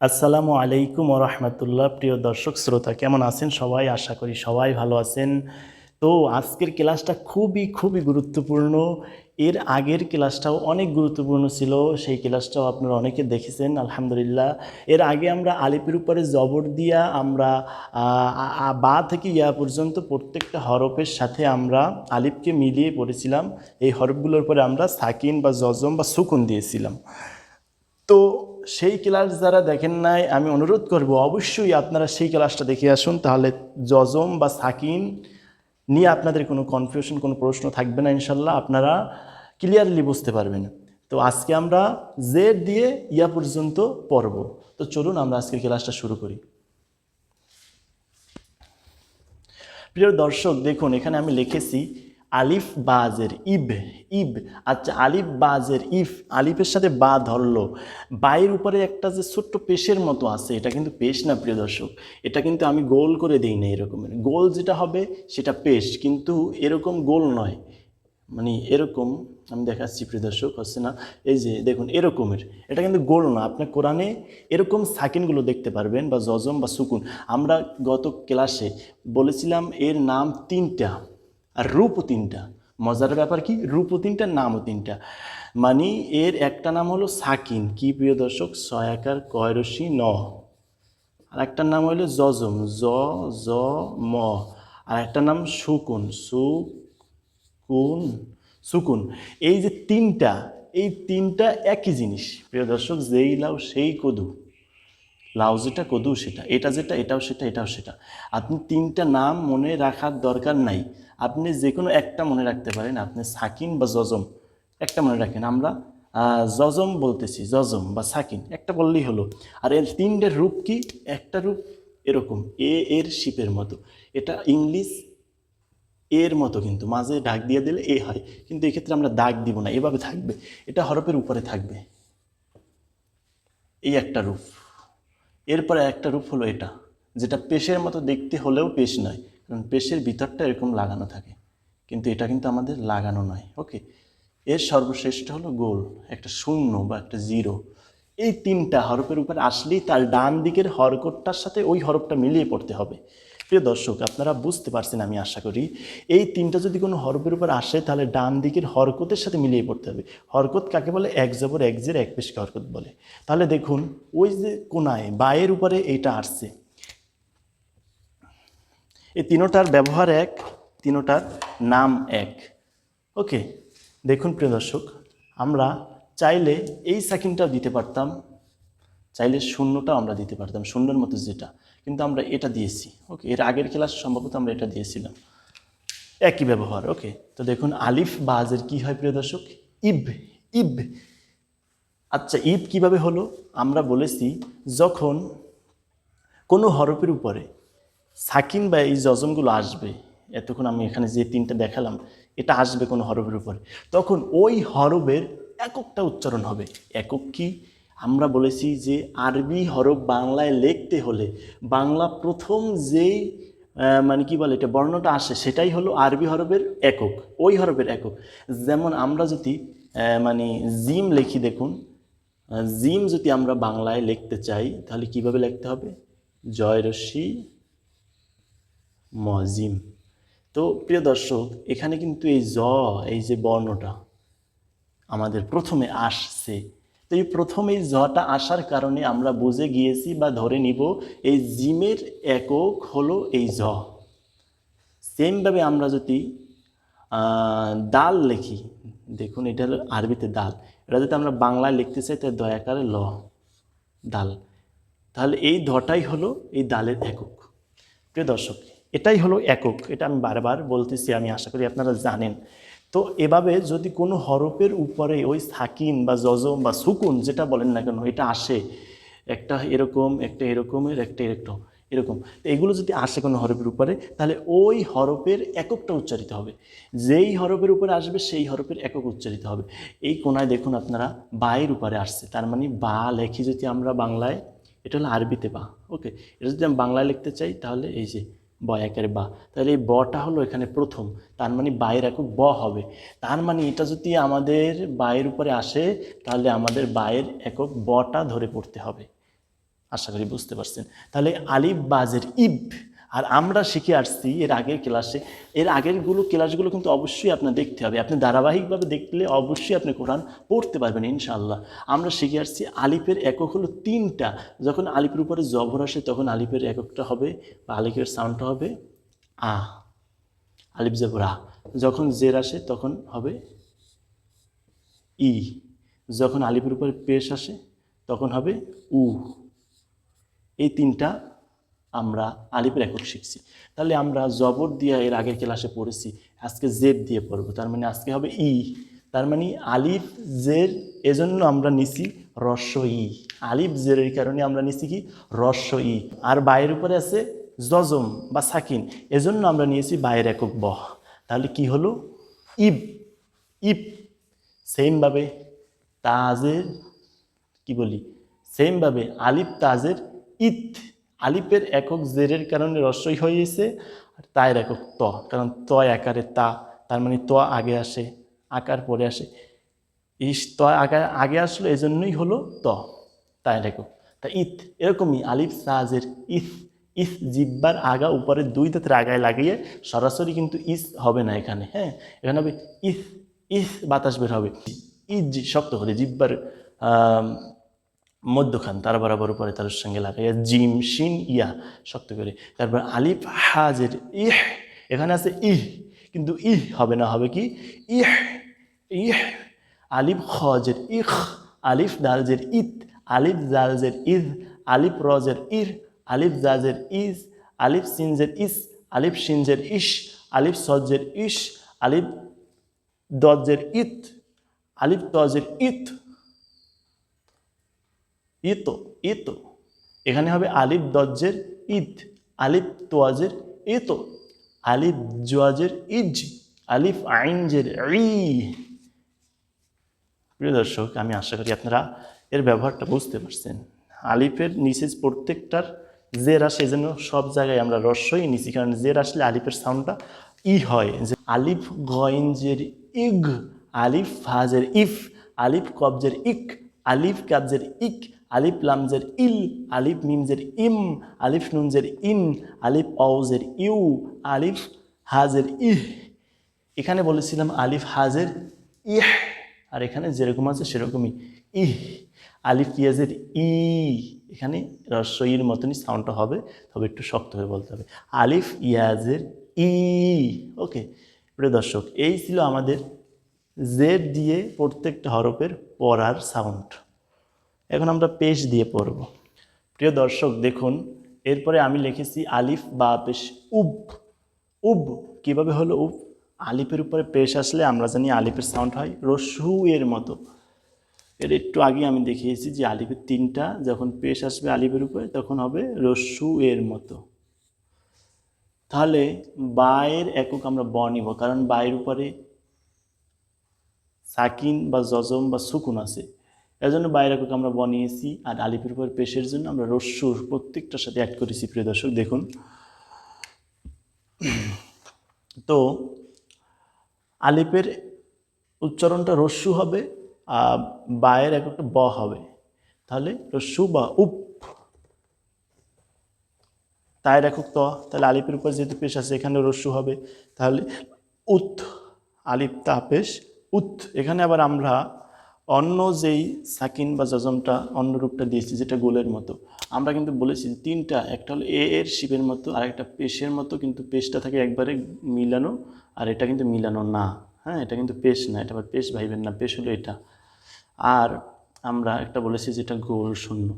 আসসালামু আলাইকুম রহমতুল্লাহ। প্রিয় দর্শক, শ্রোতা, কেমন আছেন সবাই? আশা করি সবাই ভালো আছেন। তো আজকের ক্লাসটা খুবই খুবই গুরুত্বপূর্ণ। এর আগের ক্লাসটাও অনেক গুরুত্বপূর্ণ ছিল। সেই ক্লাসটাও আপনারা অনেকে দেখেছেন, আলহামদুলিল্লাহ। এর আগে আমরা আলিপের উপরে জবর দিয়া আমরা বা থেকে ইয়া পর্যন্ত প্রত্যেকটা হরফের সাথে আমরা আলিপকে মিলিয়ে পড়েছিলাম। এই হরফগুলোর পরে আমরা সাকিন বা জজম বা সুকুন দিয়েছিলাম। তো সেই ক্লাস যারা দেখেন নাই, আমি অনুরোধ করব অবশ্যই আপনারা সেই ক্লাসটা দেখে আসুন, তাহলে জজম বা সাকিন নিয়ে আপনাদের কোনো কনফিউশন কোনো প্রশ্ন থাকবে না ইনশাল্লাহ, আপনারা ক্লিয়ারলি বুঝতে পারবেন। তো আজকে আমরা জেড দিয়ে ইয়া পর্যন্ত পড়ব। তো চলুন আমরা আজকের ক্লাসটা শুরু করি। প্রিয় দর্শক, দেখুন, এখানে আমি লিখেছি আলিফ বাজের ইব ইব আচ্ছা আলিফ বাজের ইফ, আলিফের সাথে বা ধরলো। বায়ের উপরে একটা যে ছোট্ট পেশের মতো আছে, এটা কিন্তু পেশ না, প্রিয় দর্শক। এটা কিন্তু আমি গোল করে দিই না এরকমের। গোল যেটা হবে, সেটা পেশ, কিন্তু এরকম গোল নয়। মানে এরকম, আমি দেখাচ্ছি, প্রিয় দর্শক, হচ্ছে না? এই যে, দেখুন, এরকমের। এটা কিন্তু গোল না। আপনি কোরআনে এরকম সাকিনগুলো দেখতে পারবেন, বা জজম বা সুকুন। আমরা গত ক্লাসে বলেছিলাম, এর নাম তিনটা। আর রূপও তিনটা। মজার ব্যাপার কি? রূপও তিনটা, নামও তিনটা। মানে এর একটা নাম হলো সাকিন। কি প্রিয় দর্শক? সয়াকার কয়রসি ন। আর একটার নাম হলো জজম। জ জ, ম। আর একটা নাম সুকুন। সু কুন সুকুন। এই যে তিনটা, এই তিনটা একই জিনিস। প্রিয় দর্শক, যেই লাউ, সেই কদু। লাউ যেটা, কদু সেটা, এটা যেটা, এটাও সেটা এটাও সেটা। আপনি তিনটা নাম মনে রাখার দরকার নাই। আপনি যে কোনো একটা মনে রাখতে পারেন, আপনি সাকিন বা জজম, একটা মনে রাখেন। আমরা জজম বলতেছি, জজম বা সাকিন, একটা বললেই হলো। আর এর তিনটের রূপ কি? একটা রূপ এরকম, এ, এর শিপের মতো। এটা ইংলিশ, এর মতো কিন্তু, মাঝে ডাক দিয়ে দিলে এ হয়। কিন্তু এক্ষেত্রে আমরা দাগ দিব না, এভাবে থাকবে। এটা হরফের উপরে থাকবে। এই একটা রূপ। এরপরে একটা রূপ হলো এটা, যেটা পেশের মতো দেখতে হলেও পেশ নয়, কারণ পেশের ভিতরটা এরকম লাগানো থাকে। কিন্তু এটা কিন্তু আমাদের লাগানো নয় ওকে এর সর্বশ্রেষ্ঠ হলো গোল, একটা শূন্য বা একটা জিরো। এই তিনটা হরফের উপর আসলেই তার ডান দিকের হরকটটার সাথে ওই হরফটা মিলিয়ে পড়তে হবে। প্রিয় দর্শক, আপনারা বুঝতে পারছেন আমি আশা করি, এই তিনটা যদি কোনো হরফের উপর আসে, তাহলে ডান দিকের হরকতের সাথে মিলিয়ে পড়তে হবে। হরকত কাকে বলে? এক জবর, এক জের, এক পেশকে হরকত বলে। তাহলে দেখুন, ওই যে কোনায়, বায়ের উপরে এইটা আসছে। এই তিনোটার ব্যবহার এক, তিনোটার নাম এক। ওকে, দেখুন প্রিয় দর্শক, আমরা চাইলে এই সাকিনটাও দিতে পারতাম। চাইলে শূন্যটা আমরা দিতে পারতাম, শূন্যর মতো যেটা। কিন্তু আমরা এটা দিয়েছি, ওকে? এর আগের ক্লাস সম্ভবত আমরা এটা দিয়েছিলাম। একই ব্যবহার, ওকে? তো দেখুন, আলিফ বাজের কি হয় প্রিয় দর্শক? ইব ইব। আচ্ছা ইব কীভাবে হলো? আমরা বলেছি, যখন কোনো হরফের উপরে সাকিন বা এই জজমগুলো আসবে, এতক্ষণ আমি এখানে যে তিনটা দেখালাম, এটা আসবে কোনো হরফের উপরে, তখন ওই হরফের এককটা উচ্চারণ হবে। একক কি? আমরা বলেছি যে আরবি হরফ বাংলায় লিখতে হলে বাংলা প্রথম যেই মানে কি বলে এটা, বর্ণটা আসে সেটাই হলো আরবি হরফের একক, ওই হরফের একক। যেমন আমরা যদি মানে জিম লিখি দেখুন জিম যদি আমরা বাংলায় লিখতে চাই, তাহলে কীভাবে লিখতে হবে? জয় রশ্মি মজিম তো প্রিয় দর্শক, এখানে কিন্তু এই জ, এই যে বর্ণটা আমাদের প্রথমে আসছে। তো এই প্রথম এই জটা আসার কারণে আমরা বুঝে গিয়েছি বা ধরে নিব এই জিমের একক হলো এই জ। সেমভাবে আমরা যদি ডাল লিখি, দেখুন এটা হলো আরবিতে ডাল এটা যদি আমরা বাংলায় লিখতে চাই তাহলে দয়াকারে ল ডাল তাহলে এই ধটাই হলো এই ডালের একক। প্রিয় দর্শক, এটাই হলো একক, এটা আমি বারবার বলতেছি, আমি আশা করি আপনারা জানেন। তো এভাবে যদি কোনো হরফের উপরে ওই সাকিন বা জজম বা সুকুন যেটা বলেন না কেন, এটা আসে, একটা এরকম, একটা এরকমের একটা এরকম এরকম। এগুলো যদি আসে কোনো হরফের উপরে, তাহলে ওই হরফের এককটা উচ্চারিত হবে। যেই হরফের উপরে আসবে, সেই হরফের একক উচ্চারিত হবে। এই কোনায় দেখুন আপনারা, বায়ের উপরে আসছে। তার মানে বা লেখি যদি আমরা বাংলায়, এটা হলো আরবিতে বা, ওকে? এটা যদি আমি বাংলায় লিখতে চাই, তাহলে এই যে ব একের বা। তাহলে এই বটা হলো এখানে প্রথম, তার মানে বায়ের একক ব হবে। তার মানে এটা যদি আমাদের বায়ের উপরে আসে, তাহলে আমাদের বায়ের একক বটা ধরে পড়তে হবে। আশা করি বুঝতে পারছেন। তাহলে আলিফ বাজের ইব আর আমরা শিখে আসছি এর আগের ক্লাসে। এর আগেরগুলো ক্লাসগুলো কিন্তু অবশ্যই আপনার দেখতে হবে। আপনি ধারাবাহিকভাবে দেখলে অবশ্যই আপনি কোরআন পড়তে পারবেন ইনশাআল্লাহ। আমরা শিখে আসছি আলিফের একক হলো তিনটা। যখন আলিফের উপরে জবর আসে তখন আলিফের এককটা হবে বা আলিফের সাউন্ডটা হবে আ। আলিফ জবর আ। যখন জের আসে তখন হবে ই। যখন আলিফের উপরে পেশ আসে তখন হবে উ। এই তিনটা আমরা আলিফের একক শিখছি। তাহলে আমরা জবর দিয়ে এর আগের ক্লাসে পড়েছি, আজকে জেদ দিয়ে পড়ব, তার মানে আজকে হবে ই। তার মানে আলিফ জের এজন্য আমরা নিছি রস্য ই। আলিফ জেরের কারণে আমরা নিছি কি? রস্য ই। আর বাইরের উপরে আছে জজম বা সাকিন, এজন্য আমরা নিয়েছি বাইরের একক বহ তাহলে কি হলো? ইব। ইব। সেমভাবে তাজের, কি বলি? সেমভাবে আলিফ তাজের ইত। আলিফের একক জেরের কারণে রস্যই হয়েছে আর তায়ের একক ত, কারণ ত আকারে তা, তার মানে ত আগে আসে, আকার পরে আসে। ইস, ত আগে আগে আসলো এই জন্যই হলো ত, তায়ের একক। তা ইত এরকমই আলিফ সাজের ইস ইস জিব্বার আগা উপরে দুই দাঁতের আগায় লাগিয়ে সরাসরি কিন্তু ইস হবে না এখানে হ্যাঁ? এখানে হবে ইস ইস বাতাস বের হবে। ইজ শক্ত করে জিব্বার মধ্যখান, তার বরাবর উপরে তার সঙ্গে লাগাইয়া জিম শিন ইয়া শক্ত করে। তারপর আলিফ, হাজের, ইহ, এখানে আছে ইহ, কিন্তু ইহ হবে না, হবে কি? ইহ ইহ, আলিফ, খজের, ইখ, আলিফ, দালজের, ইত, আলিফ জালজের ইজ আলিফ, রজের, ইর, আলিফ জাজের ইজ, আলিফ, সিনজের, ইস, আলিফ, সিনজের ইশ আলিফ, সজ্জের ইশ আলিফ, দজ্জের, ইত, আলিফ, তজের, ইত ইতো ইতো। এখানে হবে আলিফ দজ্জের ইদ, আলিফ তোয়াজের ইতো, আলিফ জোয়াজের ইজ, আলিফ আইনজের ই। প্রিয় দর্শক, আমি আশা করি আপনারা এর ব্যবহারটা বুঝতে পারছেন। আলিফের নিচে প্রত্যেকটার জের আসে জন্য সব জায়গায় আমরা রস্যই নিছি, কারণ জের আসলে আলিফের সাউন্ডটা ই হয়। যে আলিফ গয়েঞ্জের ইগ আলিফ ফাজের ইফ, আলিফ কবজের ইক, আলিফ কাবজের ইক আলিফ লামজের ইল আলিফ মিমজের ইম আলিফ নুনজের ইন আলিফ অউজের ইউ আলিফ হাজের ইহ এখানে বলেছিলাম আলিফ হাজের ইহ আর এখানে যেরকম আছে সেরকমই ইহ আলিফ ইয়াজের ই এখানে রস্বইয়ের মতনই সাউন্ডটা হবে, তবে একটু শক্ত হয়ে বলতে হবে। আলিফ ইয়াজের ই ওকে প্রিয় দর্শক, এই ছিল আমাদের জেড দিয়ে প্রত্যেকটা হরফের পড়ার সাউন্ড এখন আমরা পেশ দিয়ে পড়ব। প্রিয় দর্শক, দেখুন, এরপরে আমি লিখেছি আলিফ বা পেশ উব। উব কীভাবে হলো উব? আলিফের উপরে পেশ আসলে আমরা জানি আলিফের সাউন্ড হয় রসু এর মতো। এর একটু আগে আমি দেখিয়েছি যে আলিফের তিনটা, যখন পেশ আসবে আলিফের উপরে, তখন হবে রসু এর মতো। তাহলে বায়ের একক আমরা ব নিব, কারণ বায়ের উপরে সাকিন বা জজম বা সুকুন আছে। এর জন্য বাইরে একক আমরা বনিয়েছি আর আলিফের উপর পেশের জন্য আমরা রস্যুর প্রত্যেকটার সাথে অ্যাড করেছি, প্রিয় দর্শক, দেখুন। তো আলিফের উচ্চারণটা রস্যু হবে, আর বায়ের এককটা ব হবে। তাহলে রস্যু বা উপ। তায়ের একক ত। তাহলে আলিফের উপর যেহেতু পেশ আছে এখানে রস্যু হবে। তাহলে উত আলিফ তা পেশ, উত। এখানে আবার আমরা অন্য যেই সাকিন বা জজমটা অন্য রূপটা দিয়েছি, যেটা গোলের মতো। আমরা কিন্তু বলেছি যে তিনটা, একটা হলো এ এর শিবের মতো, আর একটা পেশের মতো, কিন্তু পেশটা থাকে একবারে মিলানো, আর এটা কিন্তু মিলানো না। হ্যাঁ এটা কিন্তু পেশ না, এটা আবার পেশ ভাইবেন না, পেশ হলো এটা। আর আমরা একটা বলেছি যেটা গোল শূন্য।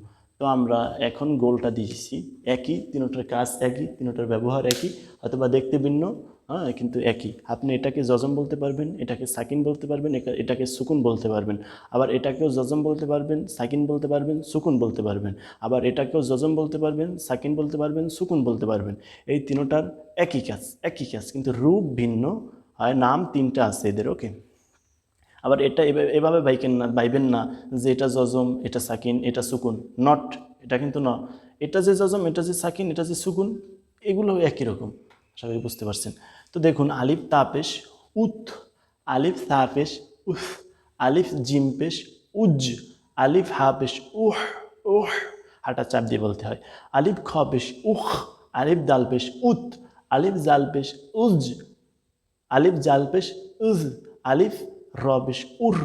তো আমরা এখন গোলটা দিয়েছি। একই, তিনোটার কাজ একই, তিনোটার ব্যবহার একই, অথবা দেখতে ভিন্ন হ্যাঁ কিন্তু একই। আপনি এটাকে জজম বলতে পারবেন, এটাকে সাকিন বলতে পারবেন এটাকে সুকুন বলতে পারবেন। আবার এটাকেও জজম বলতে পারবেন, সাকিন বলতে পারবেন, সুকুন বলতে পারবেন। আবার এটাকেও জজম বলতে পারবেন, সাকিন বলতে পারবেন, সুকুন বলতে পারবেন। এই তিনোটার একই কাজ একই কাজ, কিন্তু রূপ ভিন্ন। হয়, নাম তিনটা আছে এদের, ওকে? আবার এটা এভাবে- বাইকেন না বাইবেন না যে এটা জজম এটা সাকিন, এটা সুকুন। নট এটা কিন্তু ন। এটা যে জজম এটা যে সাকিন, এটা যে সুকুন, এগুলো একই রকম। আশা করি বুঝতে পারছেন। তো দেখুন, আলিফ তাপেশ উত আলিফ তাপেশ, উফ, আলিফ জিম পেশ উজ আলিফ হাপেশ, উহ উহ, হাটা চাপ দিয়ে বলতে হয়। আলিফ খ পেশ উখ আলিফ দাল পেশ উত আলিফ জাল পেশ উজ আলিফ জাল পেশ উজ আলিফ র পেশ উর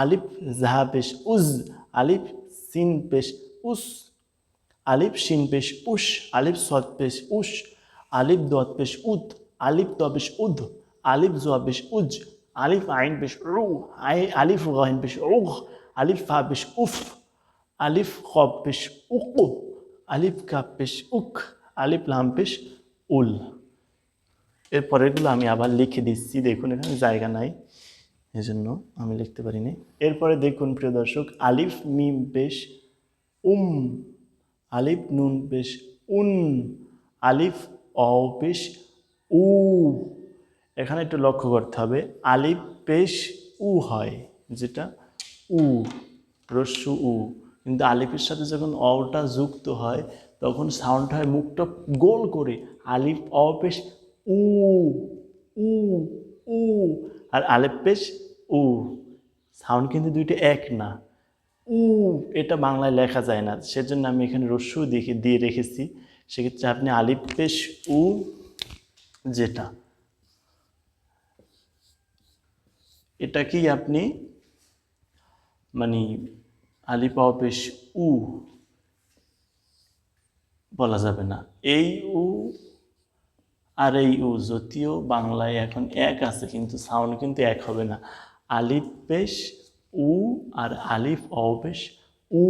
আলিফ জাহা পেশ উজ, আলিফ সিন পেশ উস, আলিফ শিন পেশ উস, আলিফ সদ পেশ উস, আলিফ দত পেশ উদ, আলিফ পেশ উদ, আলিফ জোয়া উজ, আলিফ আইন পেশ রু, আই, আলিফ গাইন পেশ উগ আলিফ ফা উফ, আলিফ খব পেশ উকু, আলিফ কাপ পেশ উক, আলিফ লাম পেশ উল। এর পরেরগুলো আমি আবার লিখে দিচ্ছি, দেখুন এখানে জায়গা নাই। এজন্য আমি লিখতে পারিনি। এরপরে দেখুন প্রিয় দর্শক, আলিফ মিম পেশ উম, আলিফ নুন পেশ উন, আলিফ অ পেশ উ। এখানে একটু লক্ষ্য করতে হবে, আলিফ পেশ উ হয়, যেটা উ, রস্যু উ। কিন্তু আলিফের সাথে যখন অটা যুক্ত হয়, তখন সাউন্ড হয় মুখটা গোল করে, আলিফ অ উ উ উ। আর আলিফ পেশ, উ। সাউন্ড কিন্তু দুইটা এক না। উ, এটা বাংলায় লেখা যায় না। সেজন্য আমি এখানে রস্যু দেখে, দিয়ে রেখেছি। সেক্ষেত্রে আপনি আলিফ পেশ, উ যেটা। এটাকেই আপনি? মানে আলিফ পেশ, উ। বলা যাবে না। এই উ আর এই উ যদিও বাংলায় এখন এক আছে, কিন্তু সাউন্ড কিন্তু এক হবে না। আলিফ পেশ উ আর আলিফ অ পেশ উ।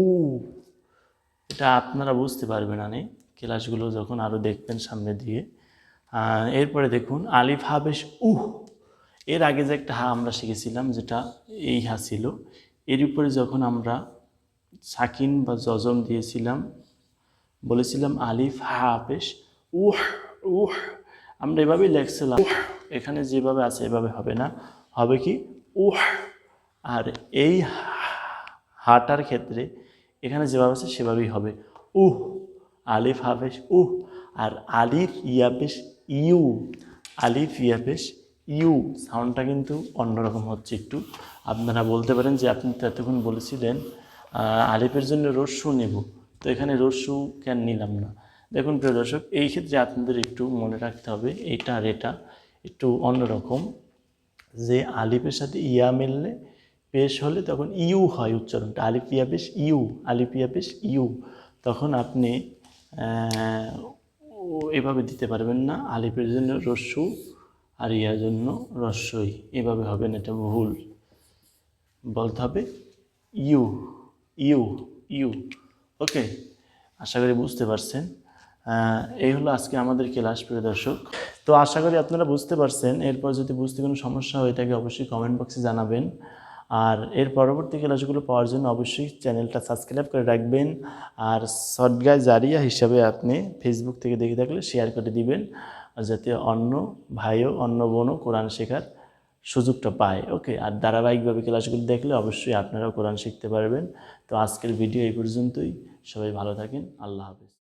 এটা আপনারা বুঝতে পারবেন না ক্লাসগুলো যখন আরও দেখবেন সামনে দিয়ে। এরপরে দেখুন, আলিফ হা বেশ, উহ। এর আগে যে একটা হা আমরা শিখেছিলাম, যেটা এই হা ছিল, এর উপরে যখন আমরা সাকিন বা জজম দিয়েছিলাম, বলেছিলাম আলিফ হা পেশ উহ উহ। আমরা এভাবেই লেখছিলাম। এখানে যেভাবে আছে, এভাবে হবে না। হবে কি? উহ! আর এই হাটার ক্ষেত্রে এখানে যেভাবে আছে, সেভাবেই হবে। উহ! আলিফ হাফেশ উহ! আর আলিফ ইয়াপেশ ইউ! Alif ইয়াপেশ you! সাউন্ডটা কিন্তু অন্যরকম হচ্ছে একটু। আপনারা বলতে পারেন যে আপনি তো এতক্ষণ বলেছিলেন আলিফের জন্য রস্যু নেব। তো এখানে রস্যু কেন নিলাম না? দেখুন, প্রিয় দর্শক, এই ক্ষেত্রে আপনাদের একটু মনে রাখতে হবে, এটা আর এটা একটু অন্যরকম। যে আলিফের সাথে ইয়া মিললে পেশ হলে তখন ইউ হয় উচ্চারণটা। আলিফ ইয়া পেশ ইউ, আলিফ ইয়া পেশ ইউ। তখন আপনি এভাবে দিতে পারবেন না, আলিফের জন্য রস্যু আর ইয়ার জন্য রস্যই। এভাবে হবে না, এটা ভুল। বলতে হবে ইউ ইউ ইউ। ওকে, আশা করি বুঝতে পারছেন। এই হলো আজকে আমাদের ক্লাস, প্রিয় দর্শক। তো আশা করি আপনারা বুঝতে পারছেন। এরপর যদি বুঝতে কোনো সমস্যা হয়ে থাকে অবশ্যই কমেন্ট বক্সে জানাবেন। আর এর পরবর্তী ক্লাসগুলো পাওয়ার জন্য অবশ্যই চ্যানেলটা সাবস্ক্রাইব করে রাখবেন। আর সদগায় জারিয়া হিসাবে আপনি ফেসবুক থেকে দেখে থাকলে শেয়ার করে দিবেন আর যাতে অন্য ভাইও, অন্য বোনও কোরআন শেখার সুযোগটা পায়। ওকে আর ধারাবাহিকভাবে ক্লাসগুলো দেখলে অবশ্যই আপনারাও কোরআন শিখতে পারবেন। তো আজকের ভিডিও এই পর্যন্তই। সবাই ভালো থাকেন। আল্লাহ হাফেজ।